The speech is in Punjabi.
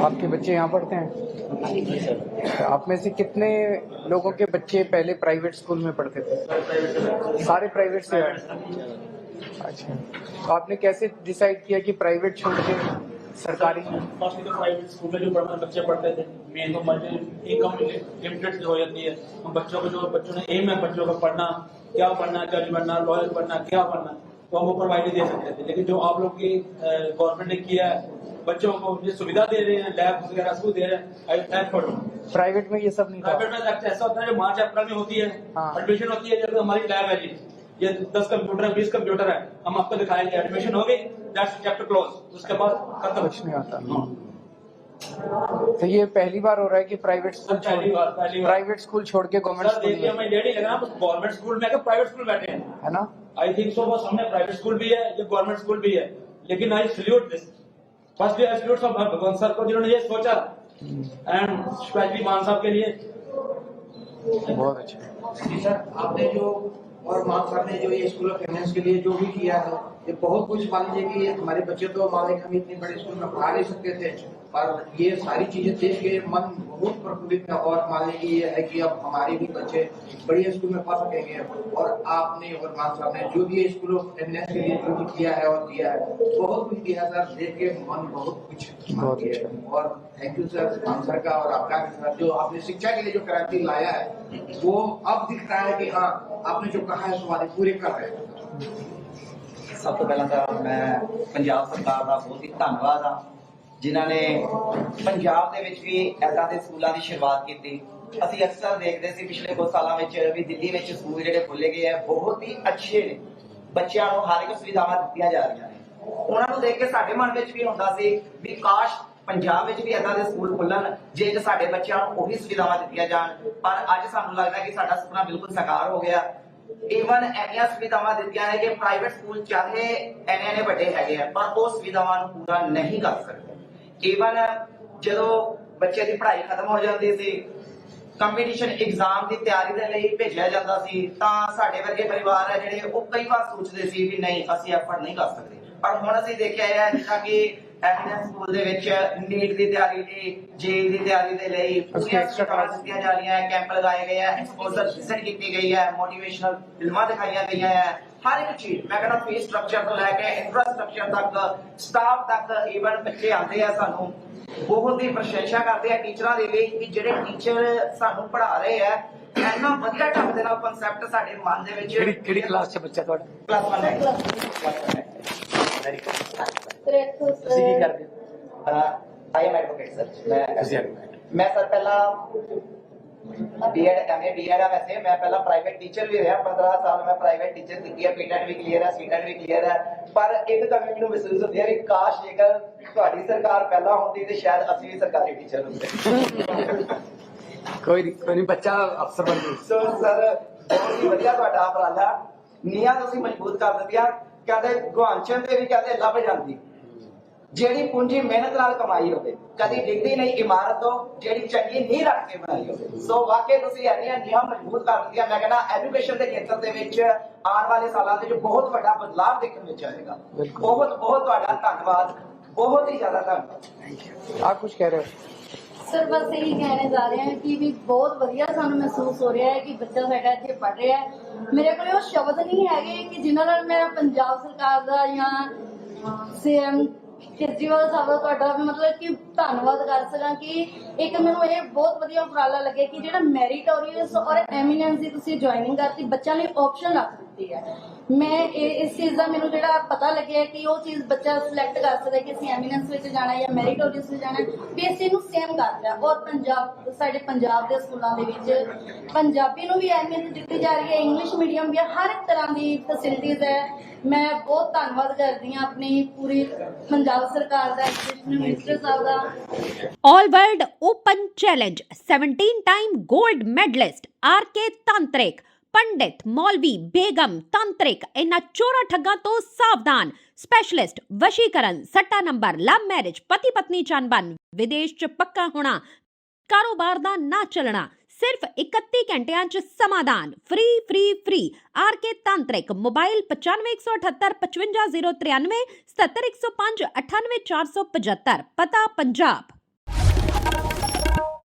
आपके बच्चे यहाँ पढ़ते हैं? आप में से कितने लोगों के बच्चे पहले प्राइवेट स्कूल में पढ़ते थे? सारे प्राइवेट से अच्छा। तो आपने कैसे डिसाइड किया कि प्राइवेट छोड़ के सरकारी तो प्राइवेट स्कूल में जो पढ़ने बच्चे पढ़ते थे मेन तो इनकम लिमिटेड हो जाती है। हम बच्चों को जो, बच्चों ने एम है बच्चों का पढ़ना, क्या पढ़ना जज बनना लॉयर बनना, क्या बनना तो हम वो प्रोवाइड दे सकते थे। लेकिन जो आप लोग की गवर्नमेंट ने किया है बच्चों को ये सुविधा दे रहे हैं लैब वगैरह सब दे रहे हैं थैंक फॉर प्राइवेट में ये सब नहीं प्राइवेट में ऐसा ऐसा होता है जो मार्च अप्रैल में होती है। हाँ। एडमिशन होती है जब हमारी लैब है जी। ये दस कंप्यूटर है बीस कंप्यूटर है। हम आपको दिखाएँगे एडमिशन हो गई दैट्स चैप्टर क्लोज उसके बाद खत्म। कुछ नहीं आता। हाँ। तो ये पहली बार हो रहा है कि प्राइवेट स्कूल पहली बार- पहली बार। प्राइवेट स्कूल छोड़ के गवर्नमेंट स्कूल देखिए में। हमें लेडी लग रहा है गवर्नमेंट स्कूल में है प्राइवेट स्कूल बैठे हैं। है ना? आई थिंक सो बस हमने प्राइवेट स्कूल भी है ये गवर्नमेंट स्कूल भी है। लेकिन I salute this first I of Bhagwan sir को जिन्होंने ये सोचा एंड स्पेशली मान साहब के लिए। बहुत अच्छा। जी सर आपने जो और मान साहब ने जो ये स्कूल ऑफ़ फाइनेंस के लिए जो भी किया है ये बहुत कुछ मान लीजिए कि हमारे बच्चे तो मान लीजिए हम इतने बड़े स्कूल में पढ़ा नहीं सकते थे। पर ये सारी चीजें देख के मन बहुत प्रफुल्लित है और मान लीजिए ये है कि अब हमारे भी बच्चे बढ़िया स्कूल में पढ़ सकेंगे और आपने और मान साहब ने जो भी ये स्कूल ऑफ फाइनेंस के लिए जो भी किया है और दिया है बहुत कुछ दिया है सर देख के मन बहुत कुछ बहुत किया है। अच्छा। और thank you sir Maan sir का और आपका भी सर जो आपने शिक्षा के लिए जो क्रांति लाया है वो अब दिख रहा है कि हाँ आपने जो कहा है सो वादे पूरे कर रहे हैं ਸਭ ਤੋਂ ਪਹਿਲਾਂ ਤਾਂ ਮੈਂ ਪੰਜਾਬ ਸਰਕਾਰ ਦਾ ਬਹੁਤ ਹੀ ਧੰਨਵਾਦ ਆ ਜਿਨ੍ਹਾਂ ਨੇ ਪੰਜਾਬ ਦੇ ਵਿੱਚ ਵੀ ਐਦਾਂ ਦੇ ਸਕੂਲਾਂ ਦੀ ਸ਼ੁਰੂਆਤ ਕੀਤੀ। ਅਸੀਂ ਅਕਸਰ ਦੇਖਦੇ ਸੀ ਪਿਛਲੇ ਕੁਝ ਸਾਲਾਂ ਵਿੱਚ ਵੀ ਦਿੱਲੀ ਵਿੱਚ ਸਕੂਲ ਜਿਹੜੇ ਖੁੱਲੇ ਗਏ ਆ, ਬਹੁਤ ਹੀ ਅੱਛੇ ਨੇ। ਬੱਚਿਆਂ ਨੂੰ ਹਰ ਇੱਕ ਸੁਵਿਧਾਵਾਂ ਦਿੱਤੀਆਂ ਜਾ ਰਹੀਆਂ ਨੇ। ਉਹਨਾਂ ਨੂੰ ਦੇਖ ਕੇ ਸਾਡੇ ਮਨ ਵਿੱਚ ਵੀ ਹੁੰਦਾ ਸੀ ਵੀ ਕਾਸ਼ ਪੰਜਾਬ ਵਿੱਚ ਵੀ ਐਦਾਂ ਦੇ ਸਕੂਲ ਖੁੱਲਣ ਜੇ ਸਾਡੇ ਬੱਚਿਆਂ ਨੂੰ ਉਹੀ ਸੁਵਿਧਾਵਾਂ ਦਿੱਤੀਆਂ ਜਾਣ। ਪਰ ਅੱਜ ਸਾਨੂੰ ਲੱਗਦਾ ਕਿ ਸਾਡਾ ਸੁਪਨਾ ਬਿਲਕੁਲ ਸਾਕਾਰ ਹੋ ਗਿਆ। ਈਵਨ ਐਨੀਆਂ ਸੁਵਿਧਾਵਾਂ ਦਿੱਤੀਆਂ ਨੇ ਕਿ ਪ੍ਰਾਈਵੇਟ ਸਕੂਲ ਚਾਹੇ ਐਨੇ ਐਨੇ ਵੱਡੇ ਹੈਗੇ ਆ, ਪਰ ਉਹ ਸੁਵਿਧਾਵਾਂ ਨੂੰ ਪੂਰਾ ਨਹੀਂ ਕਰ ਸਕਦੇ। ਈਵਨ ਜਦੋਂ ਬੱਚੇ ਦੀ ਪੜ੍ਹਾਈ ਖਤਮ ਹੋ ਜਾਂਦੀ ਸੀ ਕੰਪੀਟੀਸ਼ਨ ਐਗਜ਼ਾਮ ਦੀ ਤਿਆਰੀ ਦੇ ਲਈ ਭੇਜਿਆ ਜਾਂਦਾ ਸੀ, ਤਾਂ ਸਾਡੇ ਵਰਗੇ ਪਰਿਵਾਰ ਹੈ ਜਿਹੜੇ ਉਹ ਕਈ ਵਾਰ ਸੋਚਦੇ ਸੀ ਵੀ ਨਹੀਂ, ਅਸੀਂ ਐਫਰਟ ਨਹੀਂ ਕਰ ਸਕਦੇ। ਪਰ ਹੁਣ ਅਸੀਂ ਦੇਖਿਆ ਹੈ ਜਿੱਦਾਂ ਕਿ ਐਮਐਨ ਸਕੂਲ ਦੇ ਵਿੱਚ ਨੀਟ ਦੀ ਤਿਆਰੀ ਲਈ ਜੇਈ ਦੀ ਤਿਆਰੀ ਦੇ ਲਈ ਪੂਰੀਆਂ classes ਦਿੱਤੀਆਂ ਜਾ ਰਹੀਆਂ ਹੈ ਕੈਂਪ ਲਗਾਏ ਗਏ ਹੈ ਐਕਸਪੋਜ਼ਰ ਵਿਜ਼ਿਟ ਕੀਤੀ ਗਈ ਹੈ ਮੋਟੀਵੇਸ਼ਨਲ ਫਿਲਮਾਂ ਦਿਖਾਈਆਂ ਗਈਆਂ ਹੈ। ਹਰ ਇੱਕ ਚੀਜ਼ ਮੈਂ ਕਹਿੰਦਾ ਫੀਸ ਸਟਰਕਚਰ ਤੋਂ ਲੈ ਕੇ ਇਨਫਰਾਸਟ੍ਰਕਚਰ ਤੱਕ ਸਟਾਫ ਤੱਕ ਈਵਨ ਬੱਚੇ ਆਉਂਦੇ ਆ ਸਾਨੂੰ। ਬਹੁਤ ਹੀ ਪ੍ਰਸ਼ੰਸਾ ਕਰਦੇ ਆ ਟੀਚਰਾਂ ਦੀ ਵੀ ਕਿ ਜਿਹੜੇ ਟੀਚਰ ਸਾਨੂੰ ਪੜ੍ਹਾ ਰਹੇ ਆ ਇੰਨਾ ਵਧੀਆ ਢੰਗ ਦੇ ਨਾਲ ਕਨਸੈਪਟ ਸਾਡੇ ਮਨ ਦੇ ਵਿੱਚ ਕਿਹੜੀ ਕਿਹੜੀ ਕਲਾਸ 'ਚ ਬੱਚਾ ਤੁਹਾਡਾ? ਕਲਾਸ 1 ਹੈ। ਵੈਰੀ ਗੁੱਡ ਤੁਸੀਂ ਕੀ ਕਰਦੇ ਆਈ ਐਮ ਐਡਵੋਕੇਟ ਸਰ। ਮੈਂ ਤੁਸੀਂ advocate। ਮੈਂ ਸਰ ਪਹਿਲਾਂ ਬੀਐਡ ਐਮਏ ਬੀਐਡ ਆ ਵੈਸੇ। ਮੈਂ ਪਹਿਲਾਂ ਪ੍ਰਾਈਵੇਟ ਟੀਚਰ ਵੀ ਰਿਹਾ 15 ਸਾਲ ਮੈਂ ਪ੍ਰਾਈਵੇਟ ਟੀਚਰ ਕੀਤੀ ਹੈ ਪੀਟੈਟ ਵੀ ਕਲੀਅਰ ਹੈ ਸੀਟੈਟ ਵੀ ਕਲੀਅਰ ਹੈ ਪਰ ਇੱਕ ਕਮੀ ਮੈਨੂੰ ਮਹਿਸੂਸ ਹੁੰਦੀ ਹੈ ਵੀ ਕਾਸ਼ ਜੇਕਰ ਤੁਹਾਡੀ ਸਰਕਾਰ ਪਹਿਲਾਂ ਹੁੰਦੀ ਤੇ ਸ਼ਾਇਦ ਅਸੀਂ ਵੀ ਸਰਕਾਰੀ ਟੀਚਰ ਹੁੰਦੇ। ਕੋਈ ਨਹੀਂ ਬੱਚਾ ਅਫਸਰ ਬਣ ਸੋ ਸਰ ਬਹੁਤ ਹੀ ਵਧੀਆ ਤੁਹਾਡਾ ਉਪਰਾਲਾ। ਨੀਆਂ ਤੁਸੀਂ ਮਜ਼ਬੂਤ ਕਰ ਦਿੱਤੀਆਂ। ਕਦੇ ਗੁਆਂਚਣ ਦੇ ਵੀ ਕਦੇ ਲੱਭ ਜਾਂਦੀ। ਜਿਹੜੀ ਪੂੰਜੀ ਮਿਹਨਤ ਨਾਲ ਕਮਾਈ ਹੋਵੇ ਕਦੀ ਡਿੱਗਦੀ ਨਹੀਂ ਇਮਾਰਤ ਤੋਂ ਜਿਹੜੀ ਚੰਗੀ ਨਹੀਂ ਰੱਖ ਕੇ ਬਣਾਈ ਹੋਵੇ। ਸੋ ਵਾਕਈ ਤੁਸੀਂ ਇੰਨੀਆਂ ਨੀਹਾਂ ਮਜ਼ਬੂਤ ਕਰ ਦਿੱਤੀਆਂ ਮੈਂ ਕਹਿੰਦਾ ਐਜੂਕੇਸ਼ਨ ਦੇ ਖੇਤਰ ਦੇ ਵਿੱਚ ਆਉਣ ਵਾਲੇ ਸਾਲਾਂ ਦੇ ਵਿੱਚ ਬਹੁਤ ਵੱਡਾ ਬਦਲਾਅ ਦੇਖਣ ਵਿੱਚ ਆਏਗਾ ਬਹੁਤ ਬਹੁਤ ਤੁਹਾਡਾ ਧੰਨਵਾਦ। ਬਹੁਤ ਹੀ ਜ਼ਿਆਦਾ ਧੰਨਵਾਦ। ਆ ਕੁਝ ਕਹਿ ਰਹੇ ਹੋ? ਸਰ ਬਸ ਇਹੀ ਕਹਿਣੇ ਜਾ ਰਹੇ ਹਾਂ ਕਿ ਵੀ ਬਹੁਤ ਵਧੀਆ ਸਾਨੂੰ ਮਹਿਸੂਸ ਹੋ ਰਿਹਾ ਹੈ ਕਿ ਬੱਚਾ ਸਾਡਾ ਇੱਥੇ ਪੜ ਰਿਹਾ ਹੈ। ਮੇਰੇ ਕੋਲ ਉਹ ਸ਼ਬਦ ਨਹੀਂ ਹੈਗੇ ਕਿ ਜਿਨ੍ਹਾਂ ਨਾਲ ਮੈਂ ਪੰਜਾਬ ਸਰਕਾਰ ਦਾ ਜਾਂ ਸੀਐਮ ਕੇਜਰੀਵਾਲ ਸਾਹਿਬ ਦਾ ਤੁਹਾਡਾ ਵੀ ਮਤਲਬ ਕਿ ਧੰਨਵਾਦ ਕਰ ਸਕਾਂ ਕਿ ਇੱਕ ਮੈਨੂੰ ਇਹ ਬਹੁਤ ਵਧੀਆ ਉਪਰਾਲਾ ਲੱਗਿਆ ਕਿ ਜਿਹੜਾ ਮੈਰੀਟੋਰੀਅਸ ਔਰ ਐਮੀਨੈਂਸ ਦੀ ਤੁਸੀਂ ਜੁਆਇਨਿੰਗ ਕਰਤੀ, ਬੱਚਿਆਂ ਲਈ ਆਪਸ਼ਨ ਰੱਖ ਦਿੱਤੀ ਹੈ। ਮੈਂ ਇਸ ਚੀਜ਼ ਦਾ ਮੈਨੂੰ ਜਿਹੜਾ ਪਤਾ ਲੱਗਿਆ ਕਿ ਉਹ ਚੀਜ਼ ਬੱਚਾ ਸਿਲੈਕਟ ਕਰ ਸਕਦਾ ਕਿ ਅਸੀਂ ਐਮੀਨੈਂਸ ਵਿੱਚ ਜਾਣਾ ਜਾਂ ਮੈਰੀਟੋਰੀਅਸ ਵਿੱਚ ਜਾਣਾ ਹੈ। ਵੀ ਇਸ ਚੀਜ਼ ਨੂੰ ਸੇਮ ਕਰ ਲਿਆ। ਔਰ ਪੰਜਾਬ, ਸਾਡੇ ਪੰਜਾਬ ਦੇ ਸਕੂਲਾਂ ਦੇ ਵਿੱਚ ਪੰਜਾਬੀ ਨੂੰ ਵੀ ਅਹਿਮੀਅਤ ਦਿੱਤੀ ਜਾ ਰਹੀ ਹੈ ਇੰਗਲਿਸ਼ ਮੀਡੀਅਮ ਵੀ ਹਰ ਇੱਕ ਤਰ੍ਹਾਂ ਦੀ ਫੈਸਿਲਿਟੀਜ਼ ਹੈ। ਮੈਂ ਬਹੁਤ ਧੰਨਵਾਦ ਕਰਦੀ ਹਾਂ ਆਪਣੀ ਪੂਰੀ ਪੰਜਾਬ ਸਰਕਾਰ ਦਾ, ਐਜੂਕੇਸ਼ਨ ਮਿਨਿਸਟਰ ਸਾਹਿਬ ਦਾ। All World Open Challenge 17 time gold medalist RK Tantrik ਪੰਡਿਤ ਮੌਲਵੀ ਬੇਗਮ ਤੰਤਰਿਕ ਇਹਨਾਂ ਚੋਰਾ ਠੱਗਾਂ ਤੋਂ ਸਾਵਧਾਨ ਸਪੈਸ਼ਲਿਸਟ ਵਸ਼ੀਕਰਨ ਸੱਟਾ ਨੰਬਰ ਲਵ ਮੈਰਿਜ ਪਤੀ ਪਤਨੀ ਚੰਬਨ ਵਿਦੇਸ਼ ਚ ਪੱਕਾ ਹੋਣਾ, ਕਾਰੋਬਾਰ ਦਾ ਨਾ ਚੱਲਣਾ ਸਿਰਫ 31 ਘੰਟਿਆਂ ਚ ਸਮਾਧਾਨ free free free RK Tantrik, mobile 9518 55093 77105 98475 ਪਤਾ ਪੰਜਾਬ।